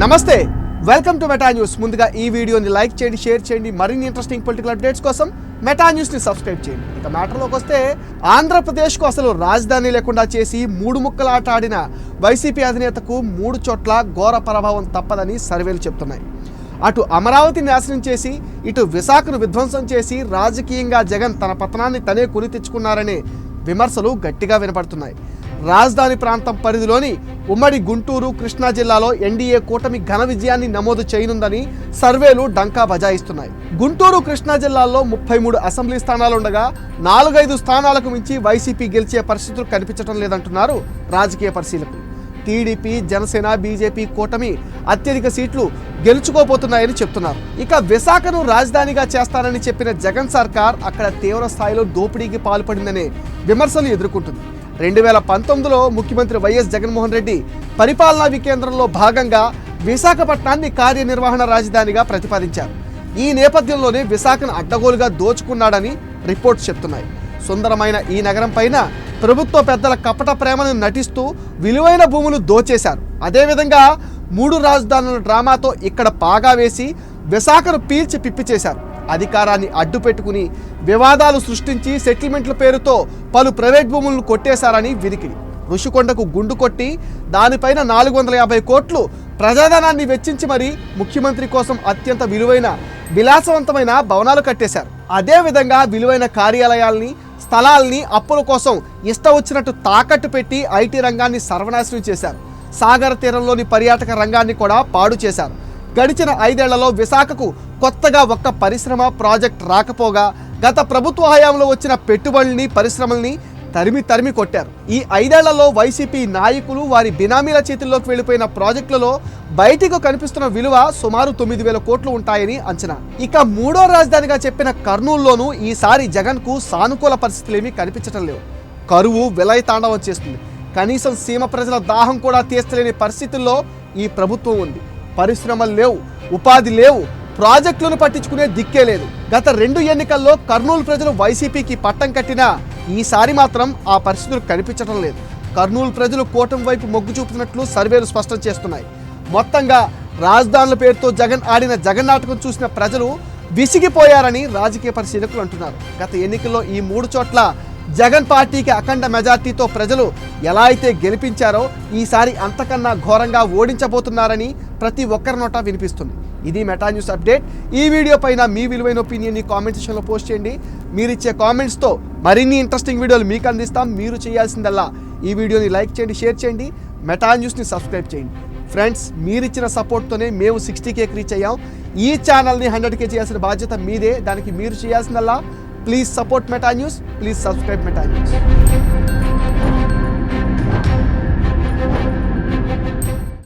నమస్తే welcome to meta news ముందుగా ఈ వీడియోని లైక్ చేయండి షేర్ చేయండి. మరిన్ని ఇంట్రెస్టింగ్ పొలిటికల్ అప్డేట్స్ కోసం మెటా న్యూస్ని సబ్స్క్రైబ్ చేయండి. ఇక మ్యాటర్లోకి వస్తే ఆంధ్రప్రదేశ్కు అసలు రాజధాని లేకుండా చేసి మూడు ముక్కలాట ఆడిన వైసీపీ అధినేతకు మూడు చోట్ల ఘోర ప్రభావం తప్పదని సర్వేలు చెప్తున్నాయి. అటు అమరావతి నాశనం చేసి ఇటు విశాఖను విధ్వంసం చేసి రాజకీయంగా జగన్ తన పతనాన్ని తనే కొని తెచ్చుకున్నారనే విమర్శలు గట్టిగా వినపడుతున్నాయి. రాజధాని ప్రాంతం పరిధిలోని ఉమ్మడి గుంటూరు కృష్ణా జిల్లాలో ఎన్డీఏ కూటమి ఘన విజయాన్ని నమోదు చేయనుందని సర్వేలు డంకా బజాయిస్తున్నాయి. గుంటూరు కృష్ణా జిల్లాల్లో ముప్పై మూడు అసెంబ్లీ స్థానాలుండగా నాలుగైదు స్థానాలకు మించి వైసీపీ గెలిచే పరిస్థితులు కనిపించడం లేదంటున్నారు రాజకీయ పరిశీలకులు. టీడీపీ జనసేన బీజేపీ కూటమి అత్యధిక సీట్లు గెలుచుకోబోతున్నాయని చెప్తున్నారు. ఇక విశాఖను రాజధానిగా చేస్తానని చెప్పిన జగన్ సర్కార్ అక్కడ తీవ్ర స్థాయిలో దోపిడీకి పాల్పడిందనే విమర్శలు ఎదుర్కొంటుంది. రెండు వేల పంతొమ్మిదిలో ముఖ్యమంత్రి వైఎస్ జగన్మోహన్ రెడ్డి పరిపాలనా వికేంద్రంలో భాగంగా విశాఖపట్నాన్ని కార్యనిర్వహణ రాజధానిగా ప్రతిపాదించారు. ఈ నేపథ్యంలోనే విశాఖను అడ్డగోలుగా దోచుకున్నాడని రిపోర్ట్స్ చెప్తున్నాయి. సుందరమైన ఈ నగరం పైన ప్రభుత్వ పెద్దల కపట ప్రేమను నటిస్తూ విలువైన భూములు దోచేశారు. అదేవిధంగా మూడు రాజధానుల డ్రామాతో ఇక్కడ పాగా వేసి విశాఖను పీల్చి పిప్పి చేశారు. అధికారాన్ని అడ్డు పెట్టుకుని వివాదాలు సృష్టించి సెటిల్మెంట్ల పేరుతో పలు ప్రైవేట్ భూములను కొట్టేశారని వినికిడి ఋషికొండకు గుండు కొట్టి దానిపైన నాలుగు వందల యాభై కోట్లు ప్రజాధనాన్ని వెచ్చించి మరీ ముఖ్యమంత్రి కోసం అత్యంత విలువైన విలాసవంతమైన భవనాలు కట్టేశారు. అదేవిధంగా విలువైన కార్యాలయాల్ని స్థలాల్ని అప్పుల కోసం ఇష్ట వచ్చినట్టు తాకట్టు పెట్టి ఐటీ రంగాన్ని సర్వనాశనం చేశారు. సాగర తీరంలోని పర్యాటక రంగాన్ని కూడా పాడు చేశారు. గడిచిన ఐదేళ్ళలో విశాఖకు కొత్తగా ఒక్క పరిశ్రమ ప్రాజెక్ట్ రాకపోగా గత ప్రభుత్వ హయాంలో వచ్చిన పెట్టుబడుల్ని పరిశ్రమల్ని తరిమి తరిమి కొట్టారు. ఈ ఐదేళ్ళలో వైసీపీ నాయకులు వారి బినామీల చేతుల్లోకి వెళ్ళిపోయిన ప్రాజెక్టులలో బయటకు కనిపిస్తున్న విలువ సుమారు తొమ్మిది వేల కోట్లు ఉంటాయని అంచనా. ఇక మూడో రాజధానిగా చెప్పిన కర్నూలులోనూ ఈసారి జగన్కు సానుకూల పరిస్థితులేమీ కనిపించటం లేవు. కరువు విలయతాండవం చేస్తుంది. కనీసం సీమ ప్రజల దాహం కూడా తీర్చలేని పరిస్థితుల్లో ఈ ప్రభుత్వం ఉంది. పరిశ్రమలు లేవు ఉపాధి లేవు ప్రాజెక్టులను పట్టించుకునే దిక్కే లేదు. గత రెండు ఎన్నికల్లో కర్నూలు ప్రజలు వైసీపీకి పట్టం కట్టినా ఈసారి మాత్రం ఆ పరిస్థితులు కనిపించడం లేదు. కర్నూలు ప్రజలు కూటమి వైపు మొగ్గు చూపుతున్నట్లు సర్వేలు స్పష్టం చేస్తున్నాయి. మొత్తంగా రాజధానుల పేరుతో జగన్ ఆడిన జగన్ నాటకం చూసిన ప్రజలు విసిగిపోయారని రాజకీయ పరిశీలకులు అంటున్నారు. గత ఎన్నికల్లో ఈ మూడు చోట్ల జగన్ పార్టీకి అఖండ మెజార్టీతో ప్రజలు ఎలా అయితే గెలిపించారో ఈసారి అంతకన్నా ఘోరంగా ఓడించబోతున్నారని ప్రతి ఒక్కరి నోట వినిపిస్తుంది. ఇది మెటా న్యూస్ అప్డేట్. ఈ వీడియో పైన మీ విలువైన ఒపీనియన్ని కామెంట్ సెక్షన్లో పోస్ట్ చేయండి. మీరిచ్చే కామెంట్స్తో మరిన్ని ఇంట్రెస్టింగ్ వీడియోలు మీకు అందిస్తాం. మీరు చేయాల్సిందల్లా ఈ వీడియోని లైక్ చేయండి షేర్ చేయండి. మెటా న్యూస్ని సబ్స్క్రైబ్ చేయండి. ఫ్రెండ్స్ మీరిచ్చిన సపోర్ట్తోనే మేము సిక్స్టీ కేక్ రీచ్ అయ్యాం. ఈ ఛానల్ని హండ్రెడ్ కే చేయాల్సిన బాధ్యత మీదే. దానికి మీరు చేయాల్సిందల్లా please support Meta news please subscribe Meta news